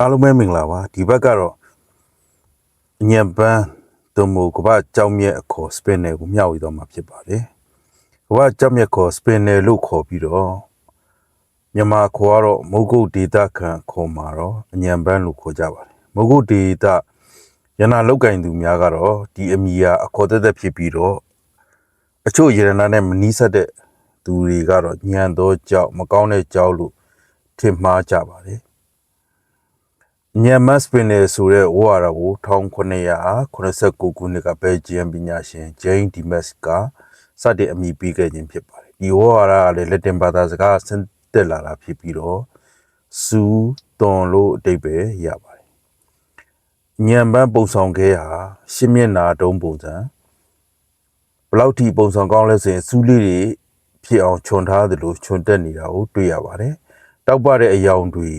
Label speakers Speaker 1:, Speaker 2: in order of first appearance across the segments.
Speaker 1: အားလုံးပဲမင်္ဂလာပါဒီဘက်ကတော့ညံပန်းတုံမိုကမ္ဘာကြောင်မြက်အခေါ်စပင်နယ်ကိုမျှဝေတော့မှာဖြစ်ပါတယ်ကမ္ဘာကြောင်မြက်ခေါ်စပင်နယ်လို့ခေါ်ပြီးတော့မြန်မာခေါ်ကတော့မုတ်ကုတ်ဒေတာခံခေါ်မှာတော့အညံပန်းလို့ခေါ်ကြပါတယ်မုတ်ကုတ်ဒေတာရနာလောက်ကင်သူများကတော့ဒီအမီယာအခေါ်သက်သက်ဖြစ်ပြီးတော့အချို့ရတနာနဲ့မနီးစပ်တဲ့သူတွေကတော့ညံသောကြောက်မကောင်းတဲ့ကြောက်လို့ထင်မှားကြပါတယ် ညမတ်စပင်နယ်ဆိုတဲ့ဝါရကို1989ခုနှစ်ကဘယ်ဂျီယမ်ပညာရှင်ဂျိန်းဒီမက်စ်ကစတင်အမိပေးခဲ့ခြင်းဖြစ်ပါတယ်ဒီဝါရကလည်းလက်တင်ဘာသာစကားဆင်းသက်လာတာဖြစ်ပြီးတော့စူးတွန်လို့အတိတ်ပဲရပါတယ်ညံပန်းပုံဆောင်ခဲဟာရှင်းမျက်နာတုံးပုံစံဘလောက်ထိပုံဆောင်ကောင်းလဲဆိုရင်စူးလေးတွေဖြစ်အောင်ခြုံထားသလိုခြုံတက်နေတာကိုတွေ့ရပါတယ်တောက်ပတဲ့အယောင်တွေ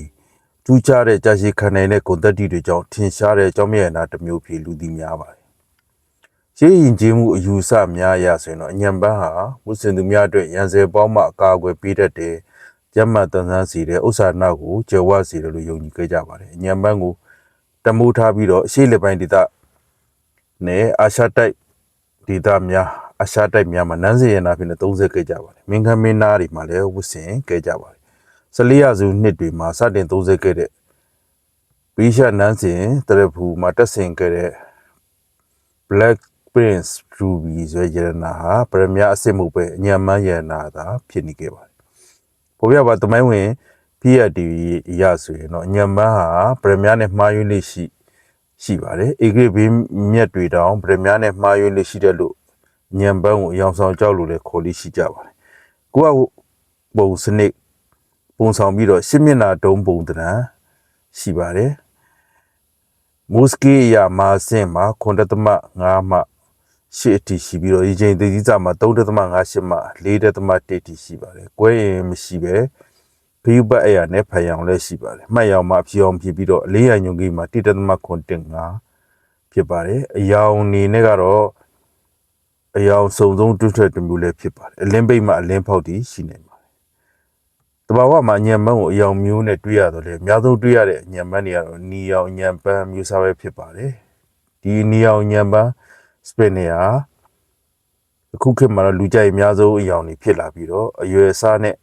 Speaker 1: ထူးခြားတဲ့ကြာရှည်ခံနိုင်တဲ့ဂုဏ်သက်တည်တွေကြောင့်ထင်ရှားတဲ့အကြောင်းမြတ်နာတစ်မျိုးဖြစ်လူသိများပါတယ်။ရှေးရင်ကျေးမှုအယူဆများအရဆိုရင်တော့အညံပန်းဟာမွတ်စလင်သူများအတွက်ရန်စဲပေါင်းမှအကာအကွယ်ပေးတတ်တဲ့ကျမ်းမာတန်ဆန်းစီတဲ့ဥစ္စာနာကိုကျေဝစီတယ်လို့ယုံကြည်ခဲ့ကြပါတယ်။အညံပန်းကိုတမိုးထားပြီးတော့အရှေ့လက်ပိုင်းဒေသနဲ့အာရှတိုက်ဒေသများအာရှတိုက်များမှာနန်းစေရနာဖြစ်နေ30ခဲ့ကြပါတယ်။မင်းခမ်းမင်းနာတွေမှာလည်းဝတ်ဆင်ခဲ့ကြပါတယ်။ ဆလီယာစုနှစ်တွေမှာစတင်30ခဲ့တဲ့ဘီရှာနန်းစင်တရဖူမှာတက်ဆင်ခဲ့တဲ့ Black Prince Ruby ဆိုတဲ့ရတနာဟာပရမယာအစစ်မှုပဲအညံမန်းရတနာသာဖြစ်နေခဲ့ပါတယ်။ပေါ်ပြပါတမိုင်းဝင်ဖြစ်ရတီရဆိုရင်တော့အညံမန်းဟာပရမယာနဲ့မှားယွင်းလေးရှိရှိပါတယ်။အေဂရိဘေးမြက်တွေတောင်ပရမယာနဲ့မှားယွင်းလေးရှိတဲ့လို့ညံပန်းကိုအယောင်ဆောင်ကြောက်လို့လည်းခေါ်လေးရှိကြပါတယ်။ကိုကပုံစနစ် ပုံဆောင်ပြီးတော့ရှစ်မျက်နှာတုံးပုံတရံရှိပါတယ်။မုစကီယာမာစင်မှာ9.5မှရှစ်အထိရှိပြီးတော့ဒီချိန်သေကြီးစာမှာ3.58မှ4.1အထိရှိပါတယ်။ကွဲရင်မရှိပဲဘီဘတ်အရာနဲ့ဖယံအောင်လည်းရှိပါတယ်။မှတ်ရောင်မှာဖြောင်းဖြစ်ပြီးတော့အလေးရညုံကြီးမှာ1.5ဖြစ်ပါတယ်။အယောင်နေနဲ့ကတော့အယောင်စုံစုံတွတ်ထွက်တစ်မျိုးလည်းဖြစ်ပါတယ်။အလင်းပိတ်မှာအလင်းဖောက်တည်ရှိနေပါ တယ်။တဘာဝမှာညံမန်းကိုအယောင်မျိုးနဲ့တွေ့ရတော့လေအများဆုံးတွေ့ရတဲ့ညံမန်းတွေကတော့နီယောင်ညံပန်းမျိုးစားပဲဖြစ်ပါတယ်။ဒီနီယောင်ညံပန်းစပင်နေဟာအခုခေတ်မှာတော့လူကြိုက်အများဆုံးအယောင်တွေဖြစ်လာပြီးတော့အရွယ်စားနဲ့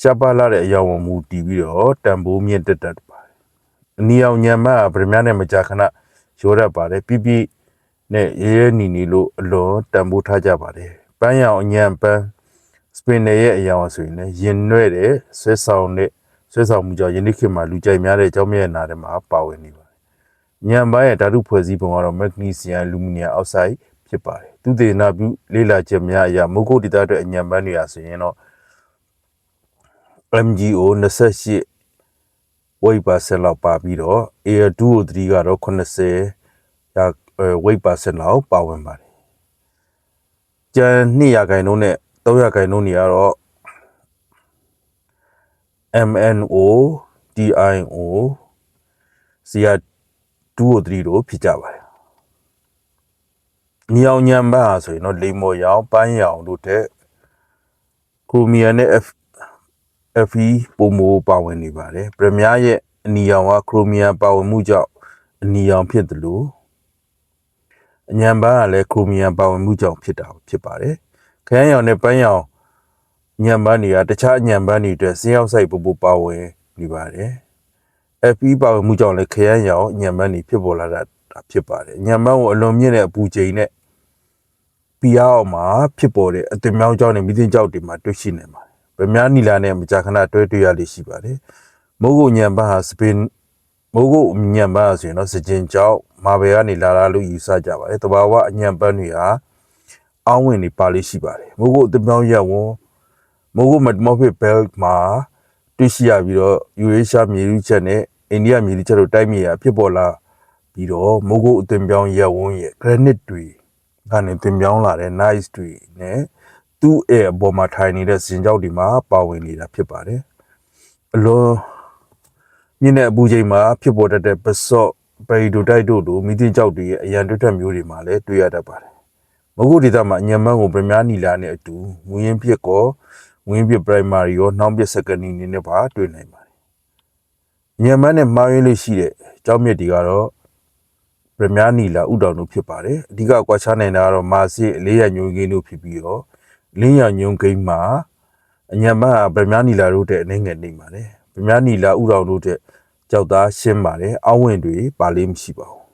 Speaker 1: ရှားပါလာတဲ့အယောင်ဝင်မူတည်ပြီးတော့တန်ဖိုးမြင့်တက်တတ်ပါတယ်။အနီယောင်ညံမန်းကဗရမ ्या နဲ့မကြာခဏရောတတ်ပါတယ်ပြပြနဲ့ရဲရဲနီနီလို့အလွန်တန်ဖိုးထားကြပါတယ်။ပန်းရောင်အညံပန်းစ ပင်နယ်ရဲ့အယောင်ဆိုရင်လည်းရင်နွဲ့တဲ့ဆွဲဆောင်တဲ့ဆွဲဆောင်မှုကြောင့်ယနေ့ခေတ်မှာလူကြိုက်များတဲ့အကြောင်းမြတ်နာထဲမှာပါဝင်နေပါတယ်။ညံပန်းရဲ့ဓာတုဖွဲ့စည်းပုံကတော့မက်ဂနီဆီယမ်အလူမီနီယမ်အောက်ဆိုက်ဖြစ်ပါတယ်။သူတေနာပြုလေ့လာချက်များအရမုတ်ကုတ်ဒေတာအတွက်အညံပန်းတွေဟာဆိုရင်တော့ MGO 28ဝိတ်ပါဆက်လောက်ပါပြီးတော့ Air 203ကတော့80ရာဝိတ်ပါဆက်လောက်ပါဝင်ပါတယ်။ကျန်2ရာခိုင်နှုန်းနဲ့ 3ရာခိုင်နှုန်းတွေကတော့ MNO DIO CR 203တို့ဖြစ်ကြပါတယ်။ညောင်ညံပါဆိုရင်တော့လိမ္မော်ရောင်ပန်းရောင်တို့တဲ့ကိုမီယာနဲ့ F FE ပုံမိုပါဝင်နေပါတယ်။ပရမယာရဲ့အနီရောင်ကခရိုမီယာပါဝင်မှုကြောင့်အနီရောင်ဖြစ်တယ်လို့အညံပန်းကလည်းခရိုမီယာပါဝင်မှုကြောင့်ဖြစ်တာဖြစ်ပါတယ်။ ခရမ်းရောင်နဲ့ပန်းရောင်ညံပန်းတွေကတခြားညံပန်းတွေအတွက်စင်းရောက်ဆိုင်ပူပူပါဝင်နေပါတယ်။ FE ပါဝင်မှုကြောင့်လည်းခရမ်းရောင်ညံပန်းတွေဖြစ်ပေါ်လာတာဖြစ်ပါတယ်။ညံပန်းကိုအလွန်မြင့်တဲ့အပူချိန်နဲ့ပီယာအောင်မှာဖြစ်ပေါ်တဲ့အတင်မြောင်းကြောင့်နဲ့မိသင်းကြောက်တွေမှာတွေ့ရှိနေပါတယ်။ဗမာနီလာနဲ့မကြာခဏတွဲတွေ့ရလိမ့်ရှိပါတယ်။မိုးကုတ်ညံပန်းဟာစပင်မိုးကုတ်ညံပန်းဆိုရင်တော့စကြင်ကြောက်မာဘယ်ကနေလာလာလို့ယူဆကြပါတယ်။တဘာဝအညံပန်းတွေဟာ အောင်းဝင်နေပါလိမ့်ရှိပါတယ်။မိုးကုတ်အတင်မြောင်းရက်ဝန်မိုးကုတ်မတ်မော့ဖစ်ဘဲလ်မှာတွေ့ရှိရပြီးတော့ယူရေးရှားမြေလူချက်နဲ့အိန္ဒိယမြေလူချက်တို့တိုက်မြေရာဖြစ်ပေါ်လာပြီးတော့မိုးကုတ်အတင်မြောင်းရက်ဝန်ရဲ့ granite တွေကနေတင်ပြောင်းလာတဲ့ nice တွေနဲ့သူ့ရဲ့အပေါ်မှာထိုင်နေတဲ့ဇင်ကြောက်တွေမှာပါဝင်နေတာဖြစ်ပါတယ်အလွန်မြင့်တဲ့အပူချိန်မှာဖြစ်ပေါ်တတ်တဲ့ပစော့ပရီဒိုတိုက်တို့လိုမိသင်းကြောက်တွေရဲ့အရန်တွတ်ထက်မျိုးတွေမှာလည်းတွေ့ရတတ်ပါတယ် မကုဒေသမှာအညံမန်းကိုပရမနီလာနဲ့အတူငွေရင်းဖြစ်ကောဝင်းပြ primary ရောနှောင်းပြ secondary နေနဲ့ပါတွေ့နိုင်ပါတယ်ညံမန်းနဲ့မှားရင်းလေးရှိတဲ့ကြောင်းမြစ်တွေကတော့ပရမနီလာဥတောင်တို့ဖြစ်ပါတယ်အဓိကကွာခြားနိုင်တာကတော့မာစစ်အလေးရညုံကိန်းတို့ဖြစ်ပြီးတော့လင်းရညုံကိန်းမှာအညံမန်းကပရမနီလာတို့တဲ့အနေငယ်နေပါတယ်ပရမနီလာဥတောင်တို့တဲ့ကြောက်သားရှင်းပါတယ်အောင်းဝင်တွေပါလေးမရှိပါဘူး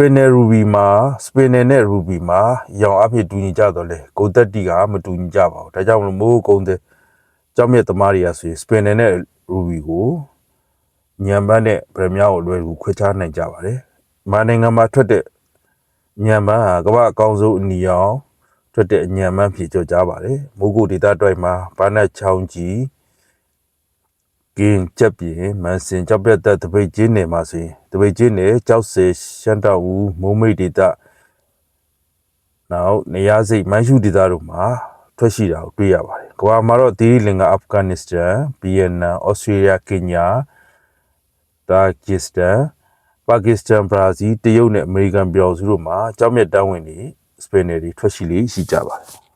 Speaker 1: စပင်နယ်ရူဘီမှာစပင်နယ်နဲ့ရူဘီမှာရောင်အဖြစ်တူညီကြတော့လေဂုံတက်တီကမတူညီကြပါဘူးဒါကြောင့်မလို့မိုးကုံတဲ့ကြောက်မြတ်သမားတွေကဆိုရင်စပင်နယ်နဲ့ရူဘီကိုညံပန်းနဲ့ဗရမ ्या ကိုအလွယ်ကူခွဲခြားနိုင်ကြပါတယ်။မာနိုင်ငံမှာထွက်တဲ့ညံပန်းဟာကမ္ဘာအကောင်းဆုံးအနီရောင်ထွက်တဲ့ညံပန်းဖြစ်ကြောကြပါတယ်။မိုးကုတ်ဒေသတိုက်မှာဘာနက်ချောင်းကြီး ကင်းချက်ပြင်မန်စင်ကြောက်ပြတ်တဲ့တပိတ်ကျင်းနယ်မှာဆိုရင်တပိတ်ကျင်းနယ်ကြောက်စေရှမ်းတောက်ဦးမိုးမိတ်ဒေသနောက်နေရာစိတ်မန်ရှူဒေသတို့မှာထွက်ရှိတာကိုတွေ့ရပါတယ်။ကမ္ဘာမှာတော့ဒီလင်္ကာအာဖဂန်နစ္စတန်ဗီယက်နမ်ဩစတြေးလျကင်ညာတာဂျစ်စတန်ပါကစ္စတန်ဘရာဇီးတရုတ်နဲ့အမေရိကန်ပြည်တော်စုတို့မှာကြောက်မြတ်တန်းဝင်တွေစပင်နယ်တွေထွက်ရှိလေရှိကြပါတယ်။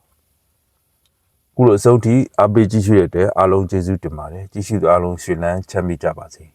Speaker 1: ခုလိုအဆုံးထိအပေးကြည့်ရှုရတဲ့အတွက်အားလုံးကျေးဇူးတင်ပါတယ်။ကြည့်ရှုသူအားလုံးရှင်လန်းချမ်းမြေ့ကြပါစေ။